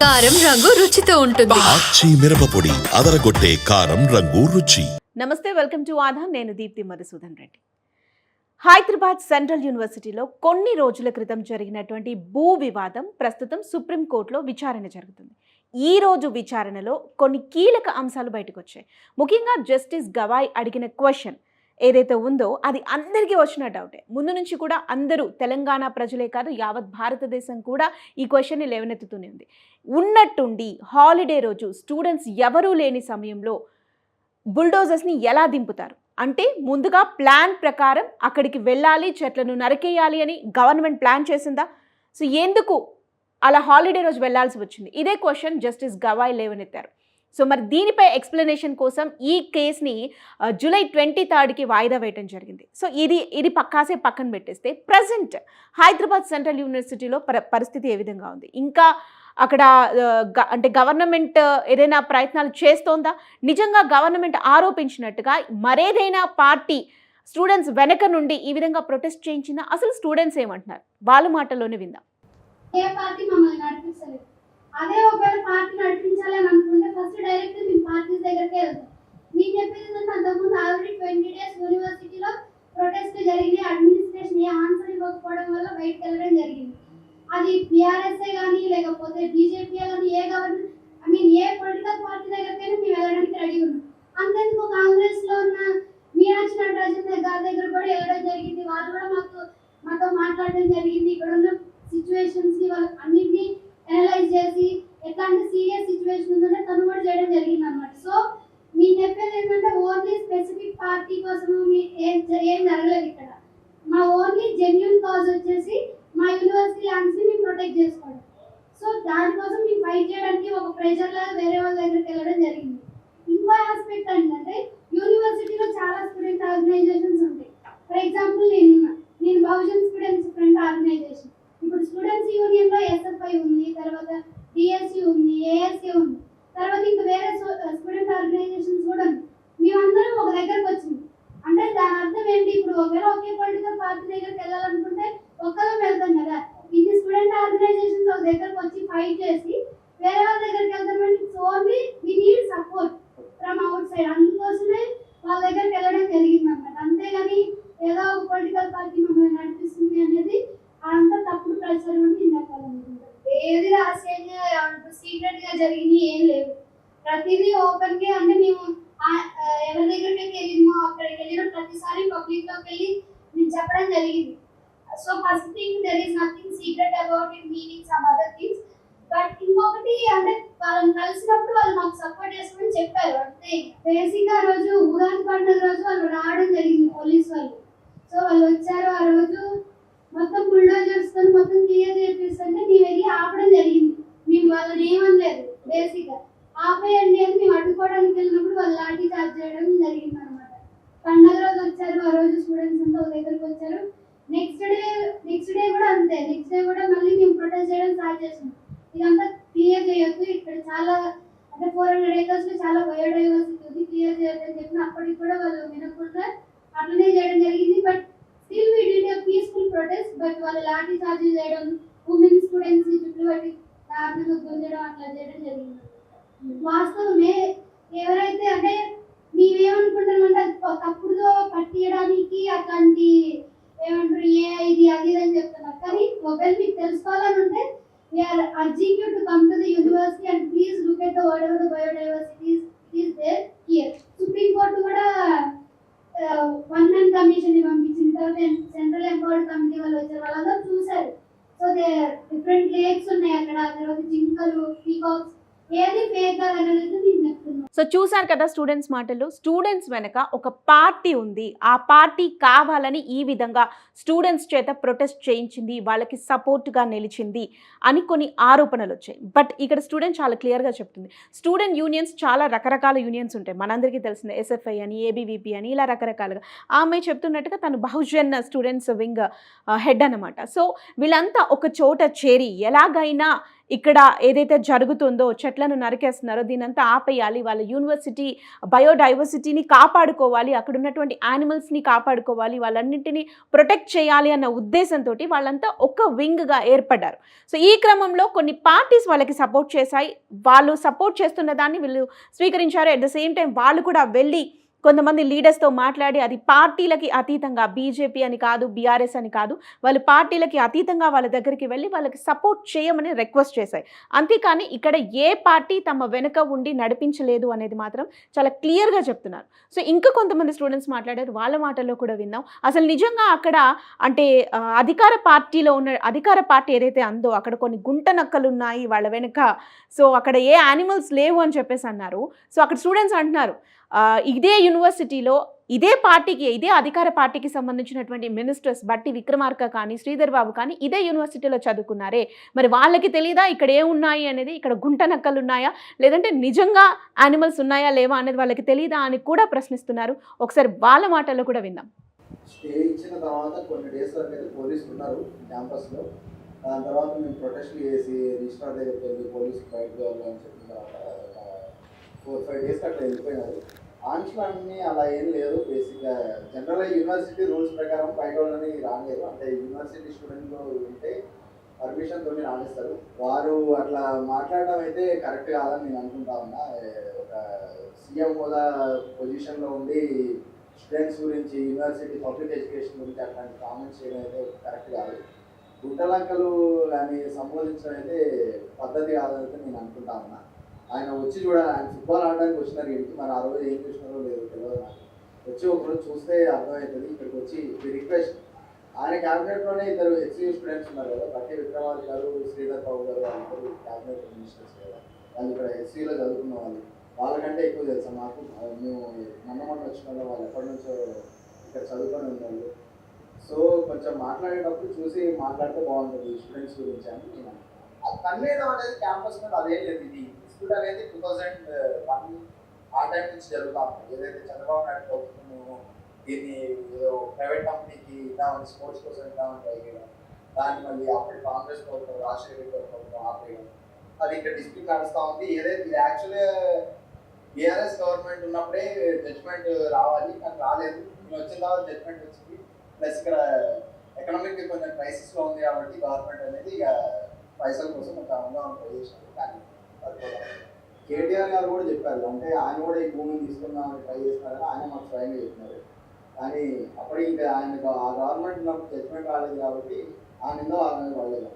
కారం రంగు రుచితో ఉంటుంది. ఆచి మిరపపొడి అదరగొట్టే కారం రంగు రుచి. నమస్తే వెల్కమ్ టు ఆధా. నేను దీప్తి మధుసూదన్ రెడ్డి. హైదరాబాద్ సెంట్రల్ యూనివర్సిటీలో కొన్ని రోజుల క్రితం జరిగినటువంటి భూ వివాదం ప్రస్తుతం సుప్రీంకోర్టులో విచారణ జరుగుతుంది. ఈ రోజు విచారణలో కొన్ని కీలక అంశాలు బయటకు వచ్చాయి. ముఖ్యంగా జస్టిస్ గవాయ్ అడిగిన క్వశ్చన్ ఏదైతే ఉందో అది అందరికీ వచ్చిన డౌటే. ముందు నుంచి కూడా అందరూ తెలంగాణ ప్రజలే కాదు యావత్ భారతదేశం కూడా ఈ క్వశ్చన్ని లేవనెత్తుతూనే ఉంది. ఉన్నట్టుండి హాలిడే రోజు స్టూడెంట్స్ ఎవరూ లేని సమయంలో బుల్డోజర్స్ని ఎలా దింపుతారు? అంటే ముందుగా ప్లాన్ ప్రకారం అక్కడికి వెళ్ళాలి చెట్లను నరికేయాలి అని గవర్నమెంట్ ప్లాన్ చేసిందా? సో ఎందుకు అలా హాలిడే రోజు వెళ్ళాల్సి వచ్చింది? ఇదే క్వశ్చన్ జస్టిస్ గవాయ్ లేవనెత్తారు. సో మరి దీనిపై ఎక్స్ప్లెనేషన్ కోసం ఈ కేసుని జూలై ట్వంటీ థర్డ్కి వాయిదా వేయడం జరిగింది. సో ఇది ఇది పక్కాసే పక్కన పెట్టేస్తే ప్రజెంట్ హైదరాబాద్ సెంట్రల్ యూనివర్సిటీలో పరిస్థితి ఏ విధంగా ఉంది? ఇంకా అక్కడ అంటే గవర్నమెంట్ ఏదైనా ప్రయత్నాలు చేస్తోందా? నిజంగా గవర్నమెంట్ ఆరోపించినట్టుగా మరేదైనా పార్టీ స్టూడెంట్స్ వెనక నుండి ఈ విధంగా ప్రొటెస్ట్ చేయించినా అసలు స్టూడెంట్స్ ఏమంటున్నారు? వాళ్ళ మాటల్లోనే విందాం. ఏ పార్టీ మమ్మల్ని నడిపిస్తలేదు? అదే ఒకవేళ పార్టీ నడిపించాలి అనుకుంటే ఫస్ట్ డైరెక్ట్ మేము పార్టీ దగ్గరికి వెళ్తాం నేను చెప్పేది ఏంటంటే అంతకుముందు ఆల్రెడీ ట్వంటీ డేస్ యూనివర్సిటీలో ప్రొటెస్ట్ జరిగింది అడ్మినిస్ట్రేషన్ ఏ ఆన్సర్ ఇవ్వకపోవడం వల్ల బయటకు వెళ్ళడం జరిగింది. అది బీఆర్ఎస్ఏ కానీ లేకపోతే బీజేపీ కానీ ఏ government I mean A political party దగ్గరికైనా మేము వెళ్ళడానికి రెడీ ఉన్నాం. అంతేందుకు కాంగ్రెస్లో ఉన్న మీనాక్షి నటరాజన్ గారి దగ్గర కూడా వెళ్ళడం జరిగింది. వాళ్ళు కూడా మాకు మాతో మాట్లాడడం జరిగింది. ఇక్కడ ఉన్న సిచ్యువేషన్స్ని వాళ్ళ అన్నింటినీ చేసి ఎట్లాంటి సీరియస్ సిచ్యువేషన్ ఉందంటే తను కూడా చేయడం జరిగింది అనమాట సో మీ చెప్పేది ఏంటంటే ఓన్లీ స్పెసిఫిక్ పార్టీ కోసం మీ ఏం ఏం జరగలేదు ఇక్కడ. మా ఓన్లీ జెన్యున్ కాజ్ వచ్చేసి మా యూనివర్సిటీ ల్యాండ్స్ని మేము ప్రొటెక్ట్ చేసుకోవడం. సో దానికోసం మేము ఫైట్ చేయడానికి ఒక ప్రెషర్ లాగా వేరే వాళ్ళ దగ్గరికి వెళ్ళడం జరిగింది. ఇంకో ఆస్పెక్ట్ ఏంటంటే యూనివర్సిటీలో చాలా స్టూడెంట్ ఆర్గనైజేషన్స్ ఉంటాయి. ఫర్ ఎగ్జాంపుల్ నేను నేను బహుజన్ స్టూడెంట్స్ ఫ్రెండ్ ఆర్గనైజేషన్ ఇప్పుడు స్టూడెంట్స్ యూనియన్లో ఎస్ఎఫ్ఐ ఉంది తర్వాత డిఎస్సి ఉంది ఏఎస్సి ఉంది. తర్వాత ఇంకా వేరే స్టూడెంట్ ఆర్గనైజేషన్స్ కూడా ఉంది మేమందరం ఒక దగ్గరకు వచ్చింది అంటే దాని అర్థం ఏంటి? ఇప్పుడు ఒకవేళ ఒకే పొలిటికల్ పార్టీ దగ్గరికి వెళ్ళాలనుకుంటే ఒక్కరం వెళ్తాం కదా. ఇన్ని స్టూడెంట్ ఆర్గనైజేషన్స్ ఒక దగ్గరకు వచ్చి ఫైట్ చేసి వేరే వాళ్ళ దగ్గరికి వెళ్తామంటే only we need support from out side అందుకోసమే వాళ్ళ దగ్గరికి వెళ్ళడం జరిగింది అనమాట అంతేగాని ఏదో ఒక పొలిటికల్ పార్టీ మమ్మల్ని నడిపిస్తుంది అనేది అంత కల్చర్ ఉంది అని ఏది రహస్యంగా సీక్రెట్గా జరిగింది ఏం లేవు. ప్రతిదీ ఓపెన్గా అంటే మేము ఎవరి దగ్గరికి వెళ్ళిమో అక్కడికి వెళ్ళిన ప్రతిసారి పబ్లిక్లోకి వెళ్ళి మేము చెప్పడం జరిగింది. So first thing there is nothing secret about it meaning some other things but ఇంకొకటి అంటే వాళ్ళని కలిసినప్పుడు వాళ్ళు మాకు సపోర్ట్ చేస్తామని చెప్పారు. అంటే బేసిక్ ఆ రోజు ఉగాది పండుగ రోజు వాళ్ళు రావడం జరిగింది పోలీస్ వాళ్ళు. సో వాళ్ళు వచ్చారు ఆ రోజు. మొత్తం బుల్డోజర్స్తో మొత్తం క్లియర్ చేపిస్తుంటే మేము వెళ్ళి ఆపడం జరిగింది. మేము వాళ్ళని ఏమనలేదు బేసిక్గా. ఆపేయండి అని మేము అడ్డుకోవడానికి వెళ్ళినప్పుడు వాళ్ళు లాఠీ చార్జ్ చేయడం జరిగింది అనమాట పండగ రోజు వచ్చారు ఆ రోజు స్టూడెంట్స్ అంతా ఒక దగ్గరకు వచ్చారు. నెక్స్ట్ డే నెక్స్ట్ డే కూడా అంతే. నెక్స్ట్ డే కూడా మళ్ళీ మేము ప్రొటెస్ట్ చేయడం స్టార్ట్ చేసాం ఇదంతా క్లియర్ చేయొద్దు. ఇక్కడ చాలా అంటే ఫోర్ హండ్రెడ్ ఏకర్స్లో చాలా బయోడైవర్సిటీ ఉంది. క్లియర్ చేయొద్దు అని చెప్పిన అప్పటికి కూడా వాళ్ళు వినకుండా అట్లనే చేయడం జరిగింది but still we did peaceful protest but వాళ్ళు లాఠీ చార్జ్ చేయడం ఉమెన్ స్టూడెంట్స్ చుట్టూ పట్టి దారుణంగా గుంజడం అట్లా చేయడం జరిగింది. వాస్తవమే ఎవరైతే అంటే మేమేమనుకుంటామంటే తప్పుడుగా పట్టియడానికి అట్లాంటి ఏమంటారు ఏ ఇది అది ఇది అని చెప్తున్నారు. కానీ ఒకవేళ మీకు తెలుసుకోవాలని ఉంటే we are urging you to come to the university and please look at the whatever the biodiversity is there here supreme court కూడా వన్ మ్యాన్ కమిషన్ని పంపించిన తర్వాత సెంట్రల్ ఎంపవర్డ్ కమిటీ వాళ్ళు వచ్చారు. వాళ్ళందరూ చూశారు. సో దే డిఫరెంట్ లేక్స్ ఉన్నాయి అక్కడ. తర్వాత జింకలు పీకాక్స్ ఏది ఫేక్ అనేది నేను సో చూశారు కదా స్టూడెంట్స్ మాటలు. స్టూడెంట్స్ వెనక ఒక పార్టీ ఉంది. ఆ పార్టీ కావాలని ఈ విధంగా స్టూడెంట్స్ చేత ప్రొటెస్ట్ చేయించింది వాళ్ళకి సపోర్ట్గా నిలిచింది అని కొన్ని ఆరోపణలు వచ్చాయి. బట్ ఇక్కడ స్టూడెంట్ చాలా క్లియర్గా చెప్తుంది. స్టూడెంట్ యూనియన్స్ చాలా రకరకాల యూనియన్స్ ఉంటాయి. మనందరికీ తెలిసింది ఎస్ఎఫ్ఐ అని ఏబీవీపీ అని ఇలా రకరకాలుగా. ఆమె చెప్తున్నట్టుగా తను Bahujan students wing uh, head అనమాట సో వీళ్ళంతా ఒక చోట చేరి ఎలాగైనా ఇక్కడ ఏదైతే జరుగుతుందో చెట్లను నరికేస్తున్నారో దీనంతా ఆపేయాలి. వాళ్ళ యూనివర్సిటీ బయోడైవర్సిటీని కాపాడుకోవాలి. అక్కడ ఉన్నటువంటి యానిమల్స్ని కాపాడుకోవాలి. వాళ్ళన్నింటినీ ప్రొటెక్ట్ చేయాలి అన్న ఉద్దేశంతో వాళ్ళంతా ఒక వింగ్గా ఏర్పడ్డారు. సో ఈ క్రమంలో కొన్ని పార్టీస్ వాళ్ళకి సపోర్ట్ చేశాయి. వాళ్ళు సపోర్ట్ చేస్తున్న దాన్ని వీళ్ళు స్వీకరించారు. అట్ ద సేమ్ టైం వాళ్ళు కూడా వెళ్ళి కొంతమంది లీడర్స్తో మాట్లాడి అది పార్టీలకి అతీతంగా బీజేపీ అని కాదు బీఆర్ఎస్ అని కాదు వాళ్ళు పార్టీలకి అతీతంగా వాళ్ళ దగ్గరికి వెళ్ళి వాళ్ళకి సపోర్ట్ చేయమని రిక్వెస్ట్ చేశాయి. అంతేకాని ఇక్కడ ఏ పార్టీ తమ వెనుక ఉండి నడిపించలేదు అనేది మాత్రం చాలా క్లియర్గా చెప్తున్నారు. సో ఇంకా కొంతమంది స్టూడెంట్స్ మాట్లాడారు వాళ్ళ మాటల్లో కూడా విన్నాం. అసలు నిజంగా అక్కడ అంటే అధికార పార్టీలో ఉన్న అధికార పార్టీ ఏదైతే అందో అక్కడ కొన్ని గుంట నక్కలు ఉన్నాయి వాళ్ళ వెనుక. సో అక్కడ ఏ యానిమల్స్ లేవు అని చెప్పేసి అన్నారు. సో అక్కడ స్టూడెంట్స్ అంటున్నారు ఇదే యూనివర్సిటీలో ఇదే పార్టీకి ఇదే అధికార పార్టీకి సంబంధించినటువంటి మినిస్టర్స్ బట్టి విక్రమార్క కానీ శ్రీధర్ బాబు కానీ ఇదే యూనివర్సిటీలో చదువుకున్నారే. మరి వాళ్ళకి తెలియదా ఇక్కడ ఏమున్నాయి అనేది? ఇక్కడ గుంట నక్కలు ఉన్నాయా లేదంటే నిజంగా యానిమల్స్ ఉన్నాయా లేవా అనేది వాళ్ళకి తెలియదా అని కూడా ప్రశ్నిస్తున్నారు. ఒకసారి వాళ్ళ మాటల్లో కూడా విందాం. స్టే ఇచ్చిన తర్వాత కొన్ని డేస్ వరకు అయితే పోలీసులు ఉన్నారు క్యాంపస్లో. దాని తర్వాత మేము ప్రొటెస్ట్ చేసి రిజిస్టార్ దగ్గరికి వెళ్ళి పోలీసు బయటకు వెళ్ళాలని చెప్పిన తర్వాత ఫోర్ ఫైవ్ డేస్ అట్లా వెళ్ళిపోయినారు. ఆంక్షలు అలా ఏం లేదు బేసిక్గా జనరల్గా యూనివర్సిటీ రూల్స్ ప్రకారం బయట వాళ్ళని రాలేదు అంటే యూనివర్సిటీ స్టూడెంట్లు ఉంటే పర్మిషన్ తోని రాణిస్తారు వారు అట్లా మాట్లాడడం అయితే కరెక్ట్ కాదని నేను అనుకుంటా ఉన్నా. ఒక సీఎం హోదా పొజిషన్లో ఉండి స్టూడెంట్స్ గురించి యూనివర్సిటీ పబ్లిక్ ఎడ్యుకేషన్ గురించి అట్లాంటి కామెంట్స్ చేయడం అయితే కరెక్ట్ కాదు. గుంటలంకలు కానీ సంబోధించడం అయితే పద్ధతి కాదని నేను అనుకుంటా ఉన్నా. ఆయన వచ్చి చూడ ఆయన ఫుట్బాల్ ఆడడానికి వచ్చినారు ఇంటికి మరి ఆ రోజు ఏం చూసినారో లేదు తెలియదు వచ్చి ఒకరోజు చూస్తే అర్థమవుతుంది ఇక్కడికి వచ్చి రిక్వెస్ట్ ఆయన క్యాబినెట్లోనే ఇద్దరు హెచ్సియూ స్టూడెంట్స్ ఉన్నారు కదా బట్టి విక్రమార్ గారు శ్రీధర్ బాబు గారు అందరూ క్యాబినెట్ మినిస్టర్స్ కదా. వాళ్ళు ఇక్కడ హెచ్సియూలో చదువుకున్న వాళ్ళు. వాళ్ళకంటే ఎక్కువ తెలుసా మాకు? మేము మొన్న మొన్న వచ్చిన వాళ్ళు వాళ్ళు ఎప్పటి నుంచో ఇక్కడ చదువుకొని ఉన్నారు. సో కొంచెం మాట్లాడేటప్పుడు చూసి మాట్లాడితే బాగుంటుంది స్టూడెంట్స్ గురించి అని నేను అనుకుంటున్నాను. అనేది క్యాంపస్ మీద అదేం లేదు ఇది. డిస్ప్యూట్ అనేది టూ థౌజండ్ వన్ ఆ టైం నుంచి జరుగుతా ఉంది. ఏదైతే చంద్రబాబు నాయుడు ప్రభుత్వం దీన్ని ఏదో ప్రైవేట్ కంపెనీకి ఇద్దామని స్పోర్ట్స్ కోసం ఇద్దామని ట్రై చేయడం దాన్ని మళ్ళీ అప్పుడు కాంగ్రెస్ ప్రభుత్వం రాజశేఖర రెడ్డి ప్రభుత్వం ఆపేయడం అది ఇక్కడ డిస్ప్యూట్ నడుస్తూ ఉంది. ఏదైతే ఇది యాక్చువల్లీ బీఆర్ఎస్ గవర్నమెంట్ ఉన్నప్పుడే జడ్జ్మెంట్ రావాలి కానీ రాలేదు. నేను వచ్చిన తర్వాత జడ్జ్మెంట్ వచ్చింది. ప్లస్ ఇక్కడ ఎకనామిక్ కొంచెం క్రైసిస్లో ఉంది కాబట్టి గవర్నమెంట్ అనేది ఇక పైసల కోసం ఒక అనుభవం ట్రై కానీ కేటీఆర్ గారు కూడా చెప్పారు. అంటే ఆయన కూడా ఈ భూమిని తీసుకుందామని ట్రై చేస్తున్నారని ఆయన మాకు స్వయంగా చెప్పినారు. కానీ అప్పుడు ఇంకా ఆయన ఆ గవర్నమెంట్ నాకు జడ్జ్మెంట్ రాలేదు కాబట్టి ఆ నింద వాళ్ళ మీద పడలేదు.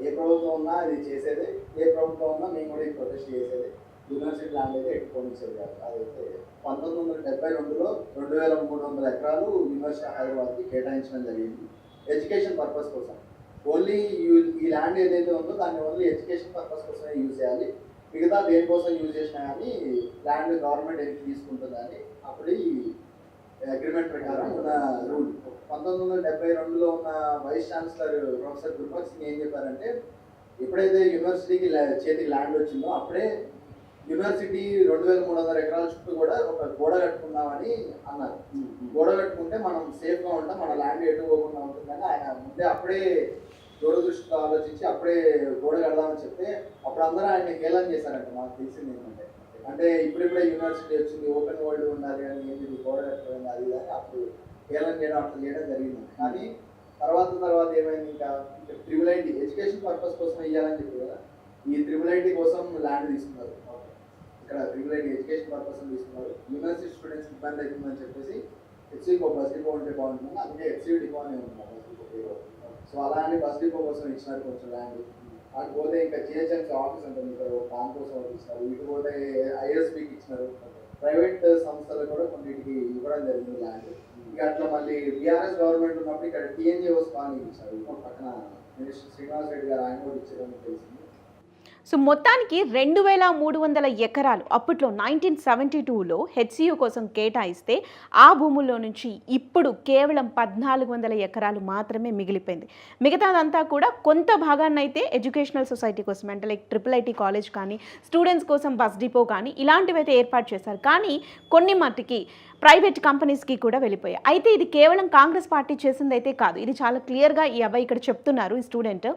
ఏ ప్రభుత్వం ఉన్నా అది చేసేదే. ఏ ప్రభుత్వం ఉన్నా మేము కూడా ఈ ప్రొటెస్ట్ చేసేది. యూనివర్సిటీ ల్యాండ్ అయితే ఎట్టుకోనిచ్చేది కాదు అదైతే పంతొమ్మిది వందల డెబ్బై రెండులో రెండు వేల మూడు వందల ఎకరాలు యూనివర్సిటీ హైదరాబాద్కి కేటాయించడం జరిగింది. ఎడ్యుకేషన్ పర్పస్ కోసం. ఓన్లీ ఈ ల్యాండ్ ఏదైతే ఉందో దాన్ని ఓన్లీ ఎడ్యుకేషన్ పర్పస్ కోసమే యూజ్ చేయాలి. మిగతా దేనికోసం యూజ్ చేసినా కానీ ల్యాండ్ గవర్నమెంట్ ఎన్ని తీసుకుంటుందని అప్పుడు ఈ అగ్రిమెంట్ ప్రకారం ఉన్న రూల్ పంతొమ్మిది వందల డెబ్బై రెండులో ఉన్న vice chancellor professor Gurbaksh Singh ఏం చెప్పారంటే ఎప్పుడైతే యూనివర్సిటీకి చేతికి ల్యాండ్ వచ్చిందో అప్పుడే యూనివర్సిటీ రెండు వేల మూడు వందల ఎకరాల చుట్టూ కూడా ఒక గోడ కట్టుకుందామని అన్నారు. గోడ కట్టుకుంటే మనం సేఫ్గా ఉంటాం మన ల్యాండ్ ఎటు పోకుండా ఉంటుందని ఆయన ముందే అప్పుడే దూరదృష్టితో ఆలోచించి అప్పుడే గోడ కడదామని చెప్తే అప్పుడు అందరూ ఆయన హేళన చేశారంట. మాకు తెలిసింది ఏంటంటే అంటే ఇప్పుడిప్పుడే యూనివర్సిటీ వచ్చింది ఓపెన్ వరల్డ్ ఉండాలి అని ఏంది గోడ కట్టడం అది అని అప్పుడు హేళన చేయడం అట్లా చేయడం జరిగింది. కానీ తర్వాత తర్వాత ఏమైంది ఇంకా? ట్రిపుల్ ఐటీ ఎడ్యుకేషన్ పర్పస్ కోసం ఇవ్వాలని చెప్పి కదా ఈ ట్రిపుల్ ఐటీ కోసం ల్యాండ్ తీసుకున్నారు. ఇక్కడ ట్రిపుల్ ఐటీ ఎడ్యుకేషన్ పర్పస్ తీసుకున్నారు. యూనివర్సిటీ స్టూడెంట్స్ ఇబ్బంది అవుతుందని చెప్పేసి హెచ్సీ బస్ డిపో ఉంటే బాగుంటుంది అందుకే హెచ్సీ డిపో అనే ఉంటుంది బస్ డిపో సో అలా అని బస్ డిపో కోసం ఇచ్చినారు కొంచెం ల్యాండ్ అటు పోతే ఇంకా జిహెచ్ఎంసీ ఆఫీస్ ఉంటుంది ఇక్కడ దాని కోసం ఇచ్చినారు ఇటు పోతే ఐఎస్బికి ఇచ్చినారు. ప్రైవేట్ సంస్థలు కూడా కొన్నిటికి ఇవ్వడం జరిగింది ల్యాండ్ ఇక అట్లా మళ్ళీ బీఆర్ఎస్ గవర్నమెంట్ ఉన్నప్పుడు ఇక్కడ టీఎన్జిఓస్ కాలనీ ఇచ్చారు. పక్కన మినిస్టర్ శ్రీనివాస్ రెడ్డి గారు ఆయన కూడా ఇచ్చారని తెలిసింది. సో మొత్తానికి రెండు వేల మూడు వందల ఎకరాలు అప్పట్లో నైన్టీన్ సెవెంటీ టూలో హెచ్సియు కోసం కేటాయిస్తే ఆ భూముల్లో నుంచి ఇప్పుడు కేవలం పద్నాలుగు వందల ఎకరాలు మాత్రమే మిగిలిపోయింది. మిగతాదంతా కూడా కొంత భాగాన్నైతే ఎడ్యుకేషనల్ సొసైటీ కోసం అంటే లైక్ ట్రిపుల్ ఐటీ కాలేజ్ కానీ స్టూడెంట్స్ కోసం బస్ డిపో కానీ ఇలాంటివైతే ఏర్పాటు చేశారు. కానీ కొన్ని మట్టుకి ప్రైవేట్ కంపెనీస్కి కూడా వెళ్ళిపోయాయి. అయితే ఇది కేవలం కాంగ్రెస్ పార్టీ చేసింది అయితే కాదు. ఇది చాలా క్లియర్గా ఈ అబ్బాయి ఇక్కడ చెప్తున్నారు ఈ స్టూడెంట్.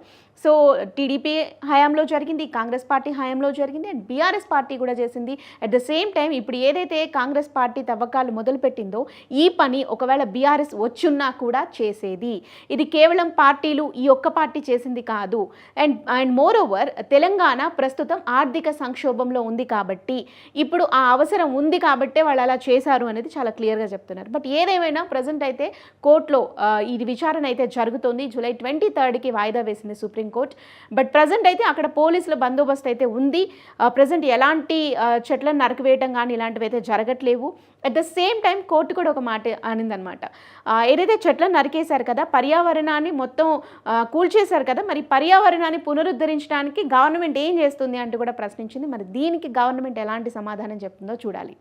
సో టీడీపీ హయాంలో జరిగింది కాంగ్రెస్ పార్టీ హయాంలో జరిగింది అండ్ బీఆర్ఎస్ పార్టీ కూడా చేసింది. అట్ ద సేమ్ టైం ఇప్పుడు ఏదైతే కాంగ్రెస్ పార్టీ తవ్వకాలు మొదలుపెట్టిందో ఈ పని ఒకవేళ బీఆర్ఎస్ వచ్చున్నా కూడా చేసేది. ఇది కేవలం పార్టీలు ఈ ఒక్క పార్టీ చేసింది కాదు. And and moreover Telangana ప్రస్తుతం ఆర్థిక సంక్షోభంలో ఉంది కాబట్టి ఇప్పుడు ఆ అవసరం ఉంది కాబట్టే వాళ్ళు అలా చేశారు అనేది చాలా క్లియర్గా చెప్తున్నారు. బట్ ఏదేమైనా ప్రజెంట్ అయితే కోర్టులో ఇది విచారణ అయితే జరుగుతోంది. జూలై ట్వంటీ థర్డ్కి వాయిదా వేసింది సుప్రీంకోర్టు బట్ ప్రజెంట్ అయితే అక్కడ పోలీసుల బందోబస్తు అయితే ఉంది. ప్రజెంట్ ఎలాంటి చెట్లను నరకవేయటం కానీ ఇలాంటివి అయితే జరగట్లేవు. At the same time court కూడా ఒక మాట అనిందనమాట. ఏదైతే చెట్లను నరికేశారు కదా పర్యావరణాన్ని మొత్తం కూల్చేశారు కదా మరి పర్యావరణాన్ని పునరుద్ధరించడానికి గవర్నమెంట్ ఏం చేస్తుంది అంటూ కూడా ప్రశ్నించింది. మరి దీనికి గవర్నమెంట్ ఎలాంటి సమాధానం చెప్తుందో చూడాలి.